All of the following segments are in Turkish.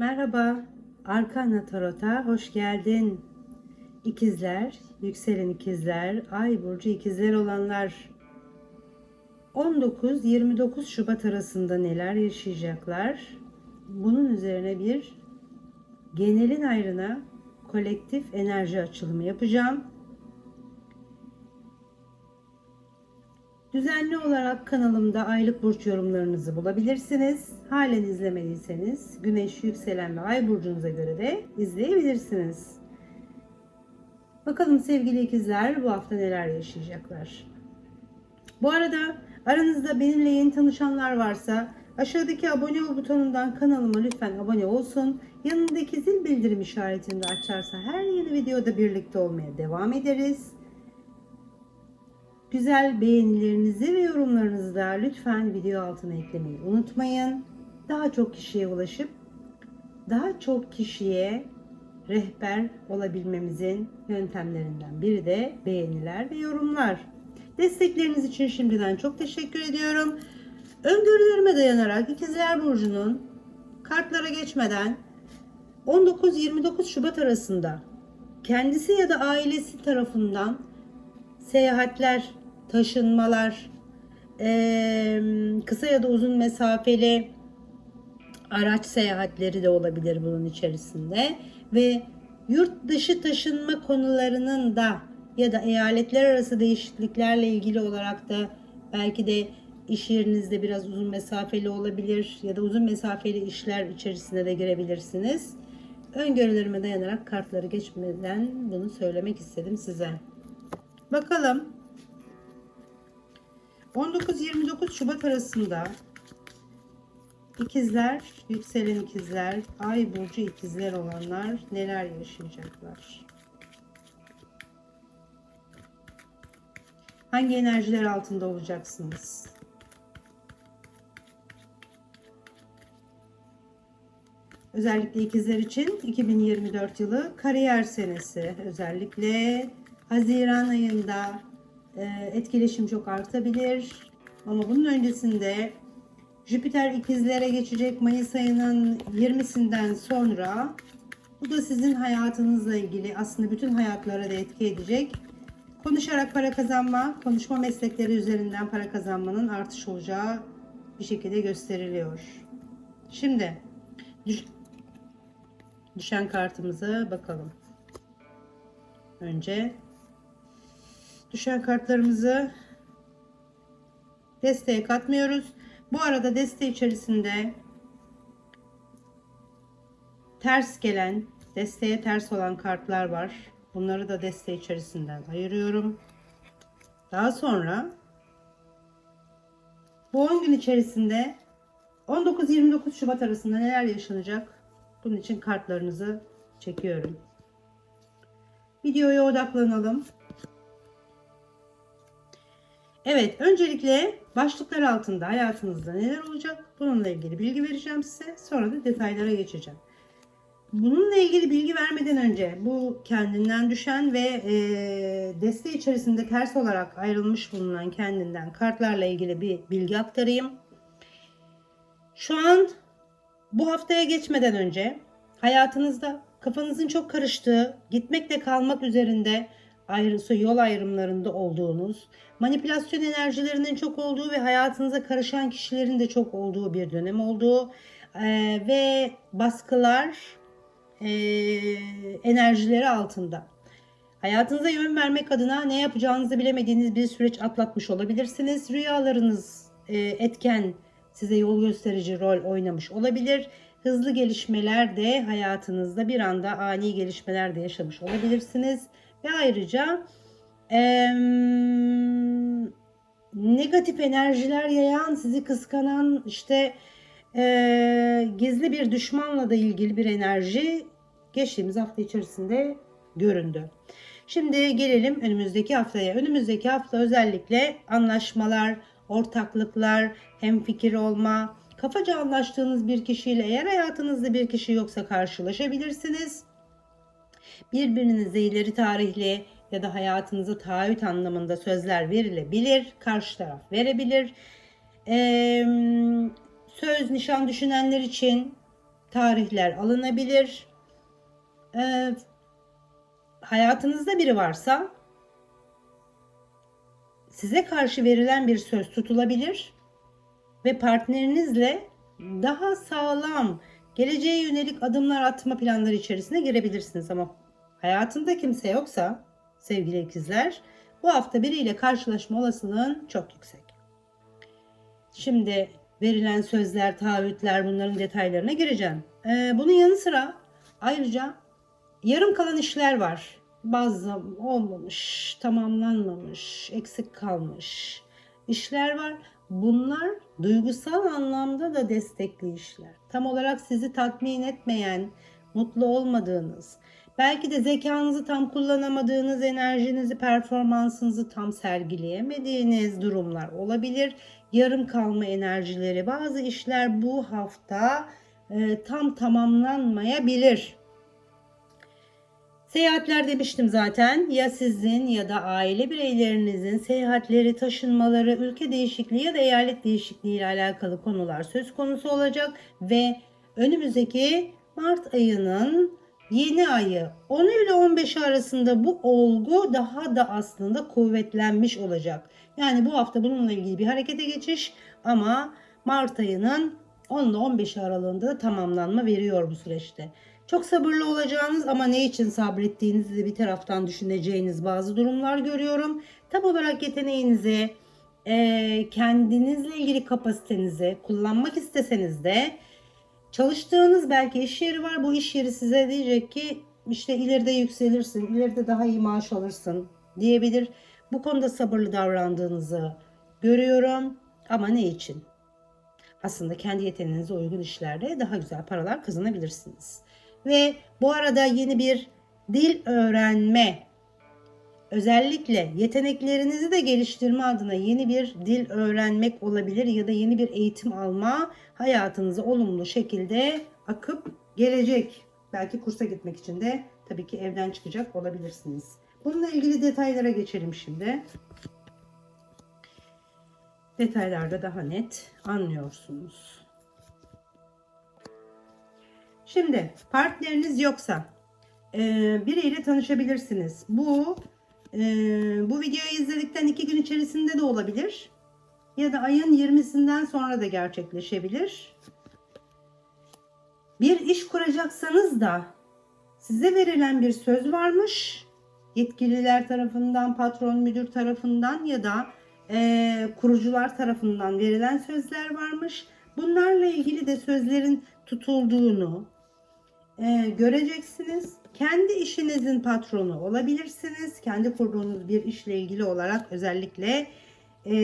Merhaba, Arkana Tarot'a hoş geldin. İkizler, yükselen ikizler, ay burcu ikizler olanlar 19-29 Şubat arasında neler yaşayacaklar? Bunun üzerine bir genelin ayrına kolektif enerji açılımı yapacağım. Düzenli olarak kanalımda aylık burç yorumlarınızı bulabilirsiniz. Halen izlemediyseniz güneş, yükselen ve ay burcunuza göre de izleyebilirsiniz. Bakalım sevgili ikizler bu hafta neler yaşayacaklar. Bu arada aranızda benimle yeni tanışanlar varsa aşağıdaki abone ol butonundan kanalıma lütfen abone olsun. Yanındaki zil bildirim işaretini de açarsa her yeni videoda birlikte olmaya devam ederiz. Güzel beğenilerinizi ve yorumlarınızı da lütfen video altına eklemeyi unutmayın. Daha çok kişiye ulaşıp daha çok kişiye rehber olabilmemizin yöntemlerinden biri de beğeniler ve yorumlar. Destekleriniz için şimdiden çok teşekkür ediyorum. Öngörülerime dayanarak İkizler Burcu'nun kartlara geçmeden 19-29 Şubat arasında kendisi ya da ailesi tarafından seyahatler, taşınmalar, kısa ya da uzun mesafeli araç seyahatleri de olabilir bunun içerisinde ve yurt dışı taşınma konularının da ya da eyaletler arası değişikliklerle ilgili olarak da belki de iş yerinizde biraz uzun mesafeli olabilir ya da uzun mesafeli işler içerisine de girebilirsiniz. Öngörülerime dayanarak kartları geçmeden bunu söylemek istedim size. Bakalım 19-29 Şubat arasında ikizler, yükselen ikizler, ay burcu ikizler olanlar neler yaşayacaklar? Hangi enerjiler altında olacaksınız? Özellikle ikizler için 2024 yılı kariyer senesi. Özellikle Haziran ayında etkileşim çok artabilir. Ama bunun öncesinde Jüpiter ikizlere geçecek Mayıs ayının 20'sinden sonra bu da sizin hayatınızla ilgili aslında bütün hayatlara da etki edecek. Konuşarak para kazanma, konuşma meslekleri üzerinden para kazanmanın artış olacağı bir şekilde gösteriliyor. Şimdi düş- düşen kartımıza bakalım. Önce düşen kartlarımızı desteğe katmıyoruz. Bu arada deste içerisinde ters gelen, desteğe ters olan kartlar var. Bunları da deste içerisinden ayırıyorum. Daha sonra bu 10 gün içerisinde 19-29 Şubat arasında neler yaşanacak? Bunun için kartlarınızı çekiyorum. Videoya odaklanalım. Evet, öncelikle başlıklar altında hayatınızda neler olacak? Bununla ilgili bilgi vereceğim size. Sonra da detaylara geçeceğim. Bununla ilgili bilgi vermeden önce bu kendinden düşen ve e, deste içerisinde ters olarak ayrılmış bulunan kendinden kartlarla ilgili bir bilgi aktarayım. Şu an bu haftaya geçmeden önce hayatınızda kafanızın çok karıştığı, gitmekle kalmak üzerinde ayrısı yol ayrımlarında olduğunuz, manipülasyon enerjilerinin çok olduğu ve hayatınıza karışan kişilerin de çok olduğu bir dönem olduğu eee, ve baskılar eee, enerjileri altında. Hayatınıza yön vermek adına ne yapacağınızı bilemediğiniz bir süreç atlatmış olabilirsiniz. Rüyalarınız eee, etken size yol gösterici rol oynamış olabilir. Hızlı gelişmeler de hayatınızda bir anda ani gelişmeler de yaşamış olabilirsiniz. Ve ayrıca em, negatif enerjiler yayan, sizi kıskanan, işte e, gizli bir düşmanla da ilgili bir enerji geçtiğimiz hafta içerisinde göründü. Şimdi gelelim önümüzdeki haftaya. Önümüzdeki hafta özellikle anlaşmalar, ortaklıklar, hemfikir olma, kafaca anlaştığınız bir kişiyle eğer hayatınızda bir kişi yoksa karşılaşabilirsiniz. Birbirinize ileri tarihli ya da hayatınıza taahhüt anlamında sözler verilebilir. Karşı taraf verebilir. Ee, söz nişan düşünenler için tarihler alınabilir. Ee, hayatınızda biri varsa size karşı verilen bir söz tutulabilir ve partnerinizle daha sağlam geleceğe yönelik adımlar atma planları içerisine girebilirsiniz ama hayatında kimse yoksa sevgili ikizler bu hafta biriyle karşılaşma olasılığın çok yüksek. Şimdi verilen sözler, taahhütler bunların detaylarına gireceğim. Ee, bunun yanı sıra ayrıca yarım kalan işler var. Bazı olmamış, tamamlanmamış, eksik kalmış işler var. Bunlar duygusal anlamda da destekli işler. Tam olarak sizi tatmin etmeyen, mutlu olmadığınız, belki de zekanızı tam kullanamadığınız, enerjinizi, performansınızı tam sergileyemediğiniz durumlar olabilir. Yarım kalma enerjileri, bazı işler bu hafta e, tam tamamlanmayabilir. Seyahatler demiştim zaten. Ya sizin ya da aile bireylerinizin seyahatleri, taşınmaları, ülke değişikliği ya da eyalet değişikliği ile alakalı konular söz konusu olacak ve önümüzdeki Mart ayının yeni ayı 10 ile 15 arasında bu olgu daha da aslında kuvvetlenmiş olacak. Yani bu hafta bununla ilgili bir harekete geçiş ama Mart ayının 10 ile 15 aralığında da tamamlanma veriyor bu süreçte. Çok sabırlı olacağınız ama ne için sabrettiğinizi de bir taraftan düşüneceğiniz bazı durumlar görüyorum. Tam olarak yeteneğinizi, kendinizle ilgili kapasitenizi kullanmak isteseniz de çalıştığınız belki iş yeri var. Bu iş yeri size diyecek ki işte ileride yükselirsin, ileride daha iyi maaş alırsın diyebilir. Bu konuda sabırlı davrandığınızı görüyorum ama ne için? Aslında kendi yeteneğinize uygun işlerde daha güzel paralar kazanabilirsiniz. Ve bu arada yeni bir dil öğrenme özellikle yeteneklerinizi de geliştirme adına yeni bir dil öğrenmek olabilir ya da yeni bir eğitim alma hayatınıza olumlu şekilde akıp gelecek. Belki kursa gitmek için de tabii ki evden çıkacak olabilirsiniz. Bununla ilgili detaylara geçelim şimdi. Detaylarda daha net anlıyorsunuz. Şimdi partneriniz yoksa biriyle tanışabilirsiniz. Bu e, bu videoyu izledikten iki gün içerisinde de olabilir. Ya da ayın 20'sinden sonra da gerçekleşebilir. Bir iş kuracaksanız da size verilen bir söz varmış. Yetkililer tarafından, patron müdür tarafından ya da e, kurucular tarafından verilen sözler varmış. Bunlarla ilgili de sözlerin tutulduğunu e, göreceksiniz. Kendi işinizin patronu olabilirsiniz. Kendi kurduğunuz bir işle ilgili olarak özellikle e,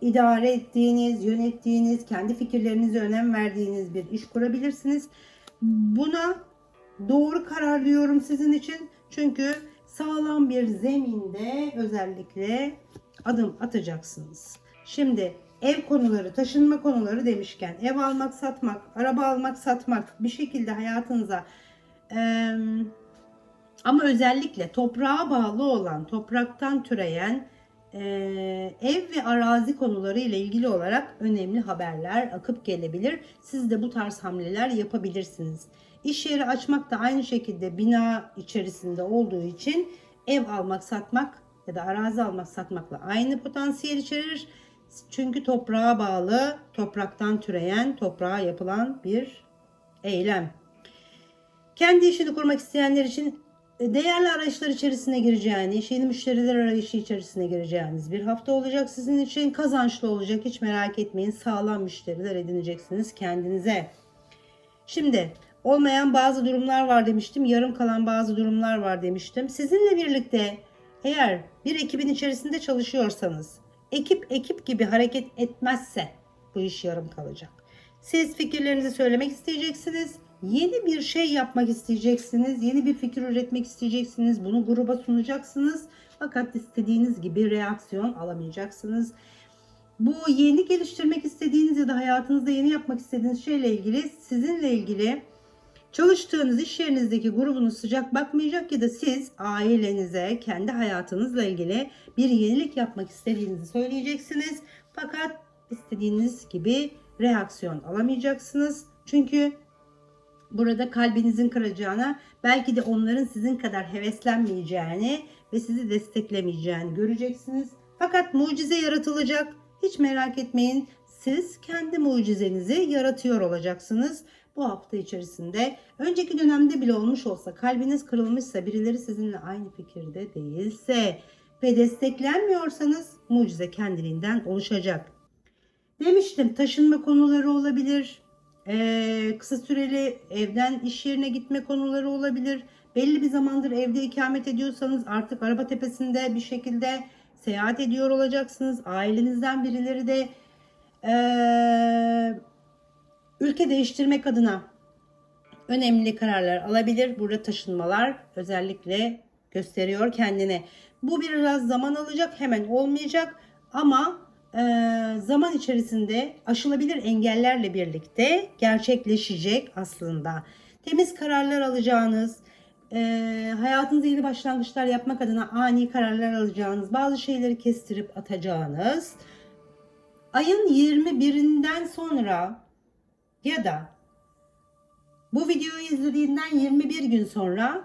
idare ettiğiniz, yönettiğiniz, kendi fikirlerinize önem verdiğiniz bir iş kurabilirsiniz. Buna doğru karar diyorum sizin için. Çünkü sağlam bir zeminde özellikle adım atacaksınız. Şimdi ev konuları, taşınma konuları demişken ev almak, satmak, araba almak, satmak bir şekilde hayatınıza ama özellikle toprağa bağlı olan, topraktan türeyen e, ev ve arazi konuları ile ilgili olarak önemli haberler akıp gelebilir. Siz de bu tarz hamleler yapabilirsiniz. İş yeri açmak da aynı şekilde bina içerisinde olduğu için ev almak, satmak ya da arazi almak, satmakla aynı potansiyel içerir. Çünkü toprağa bağlı, topraktan türeyen, toprağa yapılan bir eylem. Kendi işini kurmak isteyenler için e, değerli arayışlar içerisine gireceğiniz, yeni müşteriler arayışı içerisine gireceğiniz bir hafta olacak sizin için. Kazançlı olacak hiç merak etmeyin. Sağlam müşteriler edineceksiniz kendinize. Şimdi olmayan bazı durumlar var demiştim. Yarım kalan bazı durumlar var demiştim. Sizinle birlikte eğer bir ekibin içerisinde çalışıyorsanız ekip ekip gibi hareket etmezse bu iş yarım kalacak. Siz fikirlerinizi söylemek isteyeceksiniz. Yeni bir şey yapmak isteyeceksiniz. Yeni bir fikir üretmek isteyeceksiniz. Bunu gruba sunacaksınız. Fakat istediğiniz gibi reaksiyon alamayacaksınız. Bu yeni geliştirmek istediğiniz ya da hayatınızda yeni yapmak istediğiniz şeyle ilgili sizinle ilgili çalıştığınız iş yerinizdeki grubunuz sıcak bakmayacak ya da siz ailenize, kendi hayatınızla ilgili bir yenilik yapmak istediğinizi söyleyeceksiniz. Fakat istediğiniz gibi reaksiyon alamayacaksınız. Çünkü burada kalbinizin kıracağına belki de onların sizin kadar heveslenmeyeceğini ve sizi desteklemeyeceğini göreceksiniz. Fakat mucize yaratılacak. Hiç merak etmeyin. Siz kendi mucizenizi yaratıyor olacaksınız bu hafta içerisinde. Önceki dönemde bile olmuş olsa kalbiniz kırılmışsa birileri sizinle aynı fikirde değilse ve desteklenmiyorsanız mucize kendiliğinden oluşacak. Demiştim taşınma konuları olabilir. Ee, kısa süreli evden iş yerine gitme konuları olabilir. Belli bir zamandır evde ikamet ediyorsanız artık araba tepesinde bir şekilde seyahat ediyor olacaksınız. Ailenizden birileri de ee, ülke değiştirmek adına önemli kararlar alabilir. Burada taşınmalar özellikle gösteriyor kendini. Bu biraz zaman alacak, hemen olmayacak ama zaman içerisinde aşılabilir engellerle birlikte gerçekleşecek aslında. Temiz kararlar alacağınız, e, hayatınızda yeni başlangıçlar yapmak adına ani kararlar alacağınız, bazı şeyleri kestirip atacağınız, ayın 21'inden sonra ya da bu videoyu izlediğinden 21 gün sonra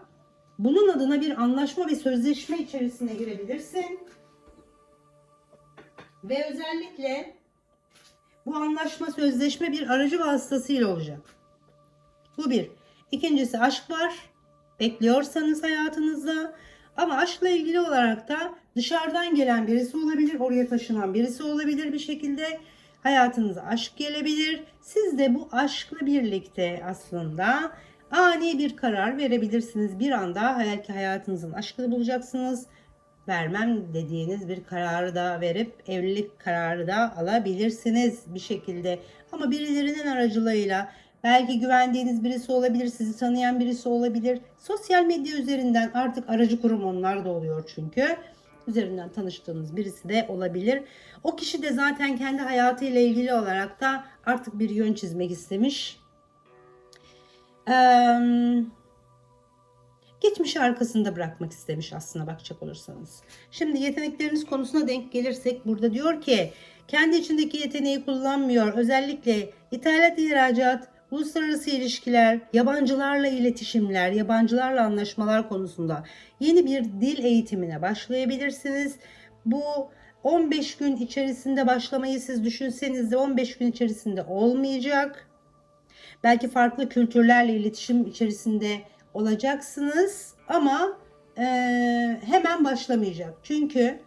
bunun adına bir anlaşma ve sözleşme içerisine girebilirsin. Ve özellikle bu anlaşma sözleşme bir aracı vasıtasıyla olacak. Bu bir. İkincisi aşk var. Bekliyorsanız hayatınızda. Ama aşkla ilgili olarak da dışarıdan gelen birisi olabilir. Oraya taşınan birisi olabilir bir şekilde. Hayatınıza aşk gelebilir. Siz de bu aşkla birlikte aslında ani bir karar verebilirsiniz. Bir anda belki hayatınızın aşkını bulacaksınız. Vermem dediğiniz bir kararı da verip evlilik kararı da alabilirsiniz bir şekilde. Ama birilerinin aracılığıyla belki güvendiğiniz birisi olabilir, sizi tanıyan birisi olabilir. Sosyal medya üzerinden artık aracı kurum onlar da oluyor çünkü üzerinden tanıştığınız birisi de olabilir. O kişi de zaten kendi hayatıyla ilgili olarak da artık bir yön çizmek istemiş. Ee, geçmişi arkasında bırakmak istemiş aslına bakacak olursanız. Şimdi yetenekleriniz konusuna denk gelirsek burada diyor ki kendi içindeki yeteneği kullanmıyor. Özellikle ithalat, ihracat, uluslararası ilişkiler, yabancılarla iletişimler, yabancılarla anlaşmalar konusunda yeni bir dil eğitimine başlayabilirsiniz. Bu 15 gün içerisinde başlamayı siz düşünseniz de 15 gün içerisinde olmayacak. Belki farklı kültürlerle iletişim içerisinde olacaksınız ama e, hemen başlamayacak. Çünkü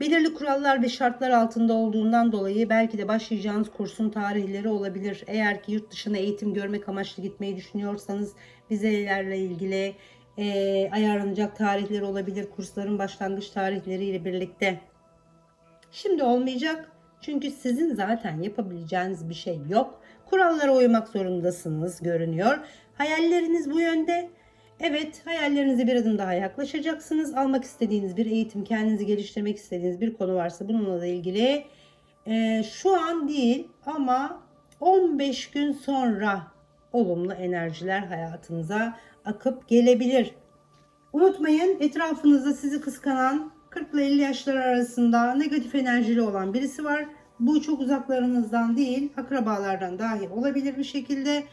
belirli kurallar ve şartlar altında olduğundan dolayı belki de başlayacağınız kursun tarihleri olabilir. Eğer ki yurt dışına eğitim görmek amaçlı gitmeyi düşünüyorsanız vizelerle ilgili e, ayarlanacak tarihler olabilir. Kursların başlangıç tarihleriyle birlikte. Şimdi olmayacak. Çünkü sizin zaten yapabileceğiniz bir şey yok. Kurallara uymak zorundasınız görünüyor. Hayalleriniz bu yönde. Evet, hayallerinize bir adım daha yaklaşacaksınız. Almak istediğiniz bir eğitim, kendinizi geliştirmek istediğiniz bir konu varsa bununla da ilgili e, şu an değil ama 15 gün sonra olumlu enerjiler hayatınıza akıp gelebilir. Unutmayın etrafınızda sizi kıskanan 40 ile 50 yaşlar arasında negatif enerjili olan birisi var. Bu çok uzaklarınızdan değil, akrabalardan dahi olabilir bir şekilde.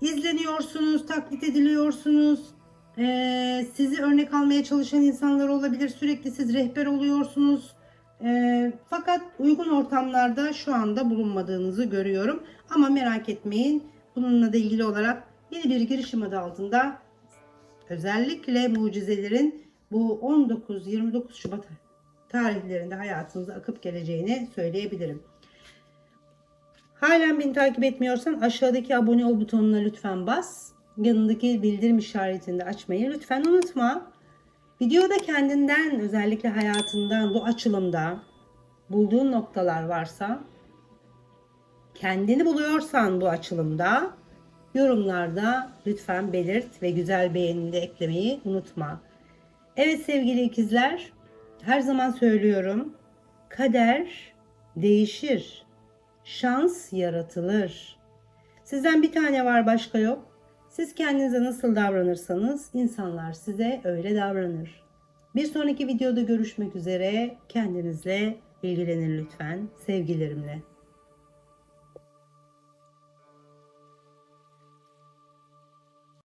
İzleniyorsunuz, taklit ediliyorsunuz. Ee, sizi örnek almaya çalışan insanlar olabilir. Sürekli siz rehber oluyorsunuz. Ee, fakat uygun ortamlarda şu anda bulunmadığınızı görüyorum. Ama merak etmeyin. Bununla da ilgili olarak yeni bir girişim adı altında özellikle mucizelerin bu 19-29 Şubat tarihlerinde hayatınıza akıp geleceğini söyleyebilirim. Halen beni takip etmiyorsan aşağıdaki abone ol butonuna lütfen bas. Yanındaki bildirim işaretini de açmayı lütfen unutma. Videoda kendinden özellikle hayatından bu açılımda bulduğun noktalar varsa kendini buluyorsan bu açılımda yorumlarda lütfen belirt ve güzel beğenini de eklemeyi unutma. Evet sevgili ikizler, her zaman söylüyorum. Kader değişir. Şans yaratılır. Sizden bir tane var başka yok. Siz kendinize nasıl davranırsanız insanlar size öyle davranır. Bir sonraki videoda görüşmek üzere. Kendinizle ilgilenin lütfen. Sevgilerimle.